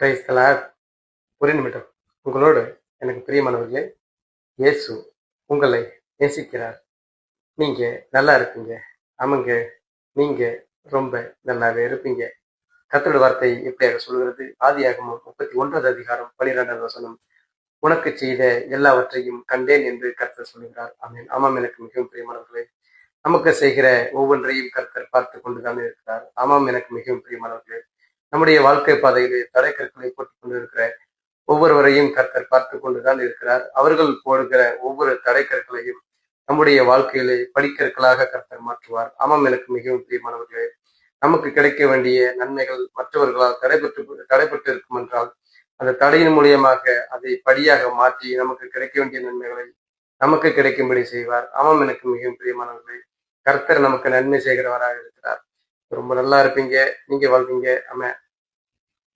கிரைஸ்தலார் ஒரு நிமிடம். உங்களோடு எனக்கு பிரியமானவர்களே இயேசு உங்களை நேசிக்கிறார். நீங்க நல்லா இருப்பீங்க. ஆமாங்க. நீங்க ரொம்ப நல்லாவே இருப்பீங்க. கத்தோட வார்த்தை எப்படியாக சொல்கிறது ஆதியாகமும் முப்பத்தி ஒன்றாவது அதிகாரம் பனிரெண்டாவது வசனம். உனக்கு செய்த எல்லாவற்றையும் கண்டேன் என்று கர்த்தர் சொல்கிறார் ஆமேன். ஆமாம் எனக்கு மிகவும் பிரியமானவர்களே. நமக்கு செய்கிற ஒவ்வொன்றையும் கர்த்தர் பார்த்து கொண்டுதான் இருக்கிறார். ஆமாம் எனக்கு மிகவும் பிரியமானவர்களே. நம்முடைய வாழ்க்கை பாதையிலே தடைக்கற்களை போட்டுக் கொண்டிருக்கிற ஒவ்வொருவரையும் கர்த்தர் பார்த்து கொண்டுதான் இருக்கிறார். அவர்கள் போடுகிற ஒவ்வொரு தடைக்கற்களையும் நம்முடைய வாழ்க்கையிலே படிக்கற்களாக கர்த்தர் மாற்றுவார். ஆமாம் எனக்கு மிகவும் பிரியமானவர்களே நமக்கு கிடைக்க வேண்டிய நன்மைகள் மற்றவர்களால் தடைபட்டு தடைபட்டு இருக்கும் என்றால் அந்த தடையின் மூலியமாக அதை படியாக மாற்றி நமக்கு கிடைக்க வேண்டிய நன்மைகளை நமக்கு கிடைக்கும்படி செய்வார். ஆமாம் எனக்கு மிகவும் பிரியமானவர்களே கர்த்தர் நமக்கு நன்மை செய்கிறவராக இருக்கிறார். ரொம்ப நல்லா இருப்பீங்க. நீங்க வாழ்வீங்க. அம்மா